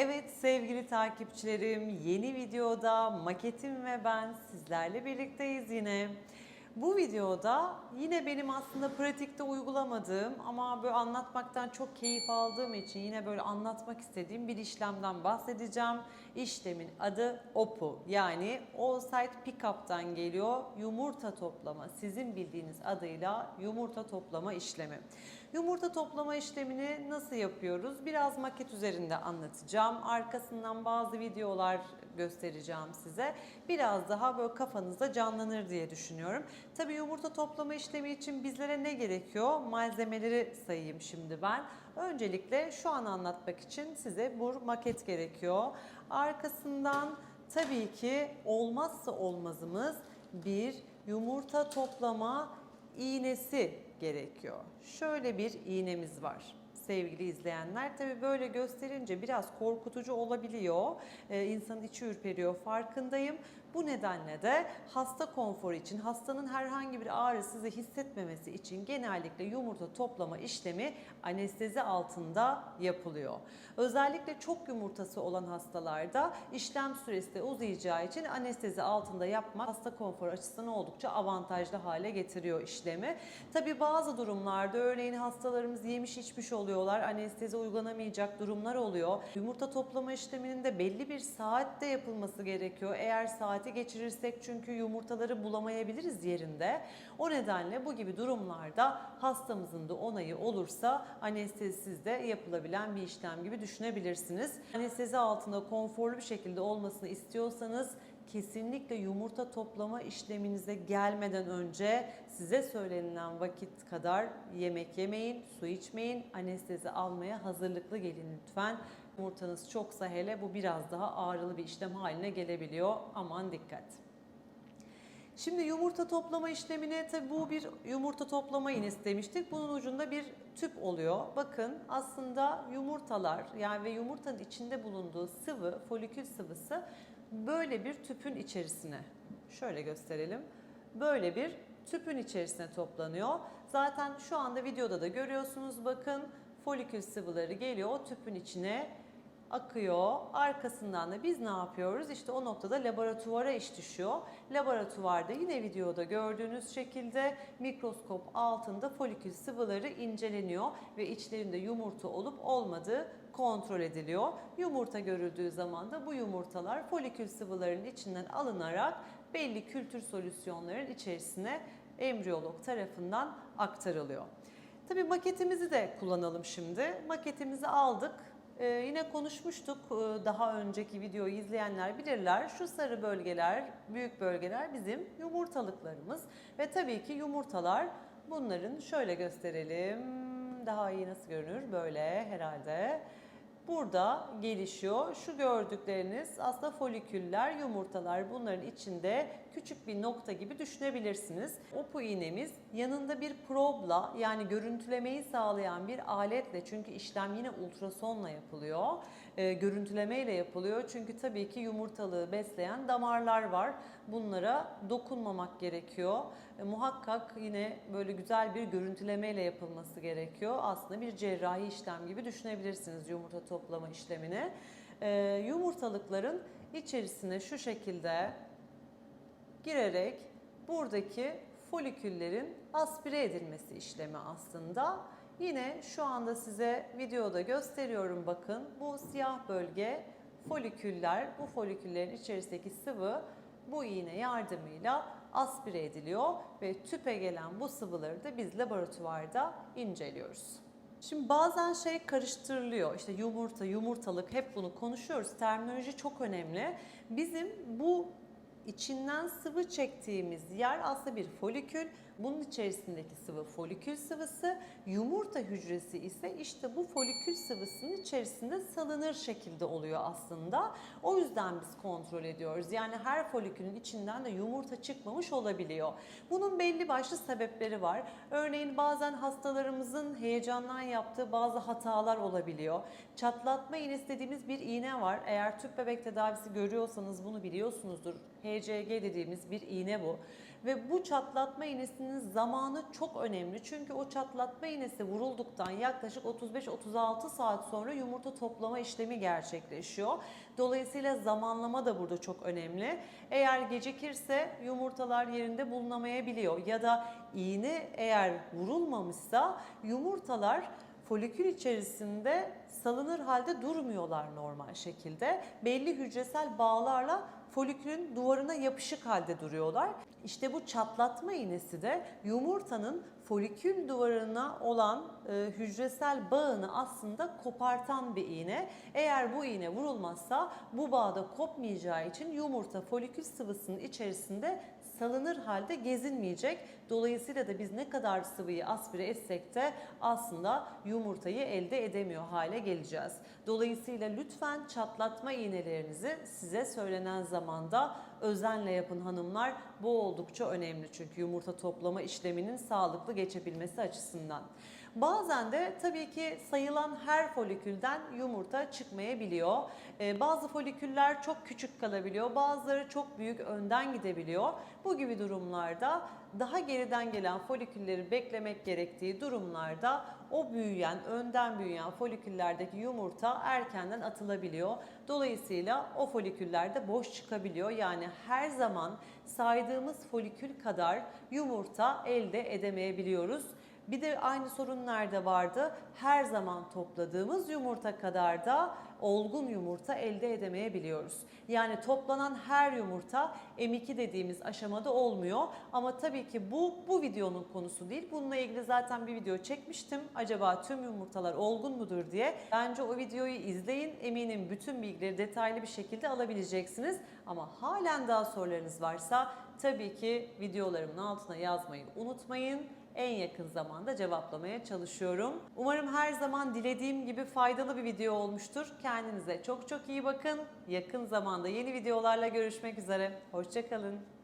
Evet sevgili takipçilerim yeni videoda maketim ve ben sizlerle birlikteyiz yine. Bu videoda yine benim aslında pratikte uygulamadığım ama böyle anlatmaktan çok keyif aldığım için yine böyle anlatmak istediğim bir işlemden bahsedeceğim. İşlemin adı OPU yani All-Site Pickup'tan geliyor. Yumurta toplama sizin bildiğiniz adıyla yumurta toplama işlemi. Yumurta toplama işlemini nasıl yapıyoruz? Biraz maket üzerinde anlatacağım. Arkasından bazı videolar göstereceğim size. Biraz daha böyle kafanızda canlanır diye düşünüyorum. Tabii yumurta toplama işlemi için bizlere ne gerekiyor? Malzemeleri sayayım şimdi ben. Öncelikle şu an anlatmak için size bu maket gerekiyor. Arkasından tabii ki olmazsa olmazımız bir yumurta toplama iğnesi gerekiyor. Şöyle bir iğnemiz var sevgili izleyenler. Tabi böyle gösterince biraz korkutucu olabiliyor. Ee, insanın içi ürperiyor farkındayım. Bu nedenle de hasta konforu için, hastanın herhangi bir ağrısızı hissetmemesi için genellikle yumurta toplama işlemi anestezi altında yapılıyor. Özellikle çok yumurtası olan hastalarda işlem süresi de uzayacağı için anestezi altında yapmak hasta konforu açısından oldukça avantajlı hale getiriyor işlemi. Tabi bazı durumlarda örneğin hastalarımız yemiş içmiş oluyorlar, anestezi uygulanamayacak durumlar oluyor. Yumurta toplama işleminin de belli bir saatte yapılması gerekiyor. Eğer saati geçirirsek çünkü yumurtaları bulamayabiliriz yerinde. O nedenle bu gibi durumlarda hastamızın da onayı olursa anestezisiz de yapılabilen bir işlem gibi düşünebilirsiniz. Anestezi altında konforlu bir şekilde olmasını istiyorsanız kesinlikle yumurta toplama işleminize gelmeden önce size söylenilen vakit kadar yemek yemeyin, su içmeyin, anestezi almaya hazırlıklı gelin lütfen. Yumurtanız çoksa hele bu biraz daha ağrılı bir işlem haline gelebiliyor. Aman dikkat. Şimdi yumurta toplama işlemine tabi bu bir yumurta toplama iğnesi demiştik. Bunun ucunda bir tüp oluyor. Bakın aslında yumurtalar yani ve yumurtanın içinde bulunduğu sıvı, folikül sıvısı böyle bir tüpün içerisine şöyle gösterelim. Böyle bir tüpün içerisine toplanıyor. Zaten şu anda videoda da görüyorsunuz bakın folikül sıvıları geliyor o tüpün içine akıyor. Arkasından da biz ne yapıyoruz? İşte o noktada laboratuvara iş düşüyor. Laboratuvarda yine videoda gördüğünüz şekilde mikroskop altında folikül sıvıları inceleniyor ve içlerinde yumurta olup olmadığı kontrol ediliyor. Yumurta görüldüğü zaman da bu yumurtalar folikül sıvılarının içinden alınarak belli kültür solüsyonların içerisine embriyolog tarafından aktarılıyor. Tabii maketimizi de kullanalım şimdi. Maketimizi aldık. Ee, yine konuşmuştuk ee, daha önceki videoyu izleyenler bilirler. Şu sarı bölgeler, büyük bölgeler bizim yumurtalıklarımız. Ve tabii ki yumurtalar bunların şöyle gösterelim. Daha iyi nasıl görünür? Böyle herhalde. Burada gelişiyor. Şu gördükleriniz aslında foliküller, yumurtalar bunların içinde küçük bir nokta gibi düşünebilirsiniz. Opu iğnemiz yanında bir probla yani görüntülemeyi sağlayan bir aletle çünkü işlem yine ultrasonla yapılıyor. E, görüntülemeyle yapılıyor çünkü tabii ki yumurtalığı besleyen damarlar var. Bunlara dokunmamak gerekiyor. E, muhakkak yine böyle güzel bir görüntülemeyle yapılması gerekiyor. Aslında bir cerrahi işlem gibi düşünebilirsiniz yumurta toplama işlemini. E, yumurtalıkların içerisine şu şekilde girerek buradaki foliküllerin aspire edilmesi işlemi aslında. Yine şu anda size videoda gösteriyorum bakın. Bu siyah bölge foliküller. Bu foliküllerin içerisindeki sıvı bu iğne yardımıyla aspire ediliyor ve tüpe gelen bu sıvıları da biz laboratuvarda inceliyoruz. Şimdi bazen şey karıştırılıyor. İşte yumurta, yumurtalık hep bunu konuşuyoruz. Terminoloji çok önemli. Bizim bu içinden sıvı çektiğimiz yer aslında bir folikül. Bunun içerisindeki sıvı folikül sıvısı. Yumurta hücresi ise işte bu folikül sıvısının içerisinde salınır şekilde oluyor aslında. O yüzden biz kontrol ediyoruz. Yani her folikülün içinden de yumurta çıkmamış olabiliyor. Bunun belli başlı sebepleri var. Örneğin bazen hastalarımızın heyecandan yaptığı bazı hatalar olabiliyor. Çatlatma iğnesi dediğimiz bir iğne var. Eğer tüp bebek tedavisi görüyorsanız bunu biliyorsunuzdur. ECG dediğimiz bir iğne bu. Ve bu çatlatma iğnesinin zamanı çok önemli. Çünkü o çatlatma iğnesi vurulduktan yaklaşık 35-36 saat sonra yumurta toplama işlemi gerçekleşiyor. Dolayısıyla zamanlama da burada çok önemli. Eğer gecikirse yumurtalar yerinde bulunamayabiliyor ya da iğne eğer vurulmamışsa yumurtalar folikül içerisinde salınır halde durmuyorlar normal şekilde. Belli hücresel bağlarla folikülün duvarına yapışık halde duruyorlar. İşte bu çatlatma iğnesi de yumurtanın folikül duvarına olan e, hücresel bağını aslında kopartan bir iğne. Eğer bu iğne vurulmazsa bu bağda kopmayacağı için yumurta folikül sıvısının içerisinde salınır halde gezinmeyecek. Dolayısıyla da biz ne kadar sıvıyı aspire etsek de aslında yumurtayı elde edemiyor hale geleceğiz. Dolayısıyla lütfen çatlatma iğnelerinizi size söylenen zamanda özenle yapın hanımlar. Bu oldukça önemli çünkü yumurta toplama işleminin sağlıklı geçebilmesi açısından. Bazen de tabii ki sayılan her folikülden yumurta çıkmayabiliyor. Ee, bazı foliküller çok küçük kalabiliyor, bazıları çok büyük önden gidebiliyor. Bu gibi durumlarda daha geriden gelen folikülleri beklemek gerektiği durumlarda o büyüyen, önden büyüyen foliküllerdeki yumurta erkenden atılabiliyor. Dolayısıyla o foliküllerde boş çıkabiliyor. Yani her zaman saydığımız folikül kadar yumurta elde edemeyebiliyoruz. Bir de aynı sorun nerede vardı? Her zaman topladığımız yumurta kadar da olgun yumurta elde edemeyebiliyoruz. Yani toplanan her yumurta M2 dediğimiz aşamada olmuyor. Ama tabii ki bu bu videonun konusu değil. Bununla ilgili zaten bir video çekmiştim. Acaba tüm yumurtalar olgun mudur diye. Bence o videoyu izleyin. Eminim bütün bilgileri detaylı bir şekilde alabileceksiniz. Ama halen daha sorularınız varsa tabii ki videolarımın altına yazmayı unutmayın en yakın zamanda cevaplamaya çalışıyorum. Umarım her zaman dilediğim gibi faydalı bir video olmuştur. Kendinize çok çok iyi bakın. Yakın zamanda yeni videolarla görüşmek üzere. Hoşçakalın.